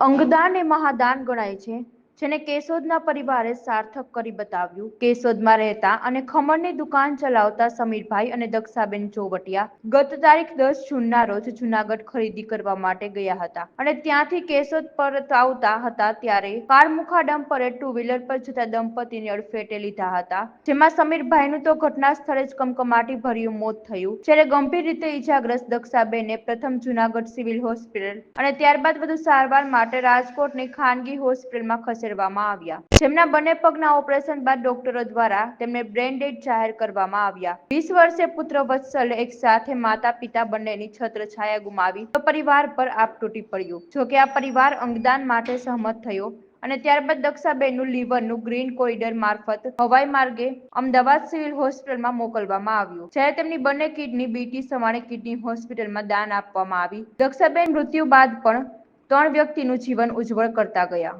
અંગદાન એ મહાદાન ગણાય છે. જેને કેશોદના પરિવારે સાર્થક કરી બતાવ્યું. કેશોદમાં રહેતા અને ખમણની દુકાન ચલાવતા સમીરભાઈ અને દક્ષાબેન ચોવટિયા ગત તારીખ દસ જૂનના રોજ જુનાગઢ ખરીદી કરવા માટે ગયા હતા. અને ત્યાંથી કેશોદ પરત આવતા હતા ત્યારે કારમુખા ડમ્પરે ટુ વ્હીલર પર જતા દંપતીને અડફેટે લીધા હતા. જેમાં સમીરભાઈનું તો ઘટના સ્થળે જ કમકમાટી ભર્યું મોત થયું, જ્યારે ગંભીર રીતે ઈજાગ્રસ્ત દક્ષાબેનને પ્રથમ જુનાગઢ સિવિલ હોસ્પિટલ અને ત્યારબાદ વધુ સારવાર માટે રાજકોટની ખાનગી હોસ્પિટલમાં ખસેડવામાં આવ્યા. જેમના બંને પગના ઓપરેશન બાદ ડોક્ટરો દ્વારા તેમને બ્રેન જાહેર કરવામાં આવ્યા. વીસ વર્ષે પુત્ર વત્સલ એક સાથે માતા પિતા બંનેની છત્ર છાયા ગુમાવી તો પરિવાર પર આપ તૂટી પડ્યું. જોકે આ પરિવાર અંગદાન માટે સહમત થયો અને ત્યારબાદ દક્ષાબેનનું લીવરનું ગ્રીન કોરિડોર મારફત હવાઈ માર્ગે અમદાવાદ સિવિલ હોસ્પિટલમાં મોકલવામાં આવ્યું. જ્યારે તેમની બંને કિડની બીટી સવાણી કિડની હોસ્પિટલમાં દાન આપવામાં આવી, દક્ષાબેન મૃત્યુ બાદ પણ ત્રણ વ્યક્તિનું જીવન ઉજ્જવળ કરતા ગયા.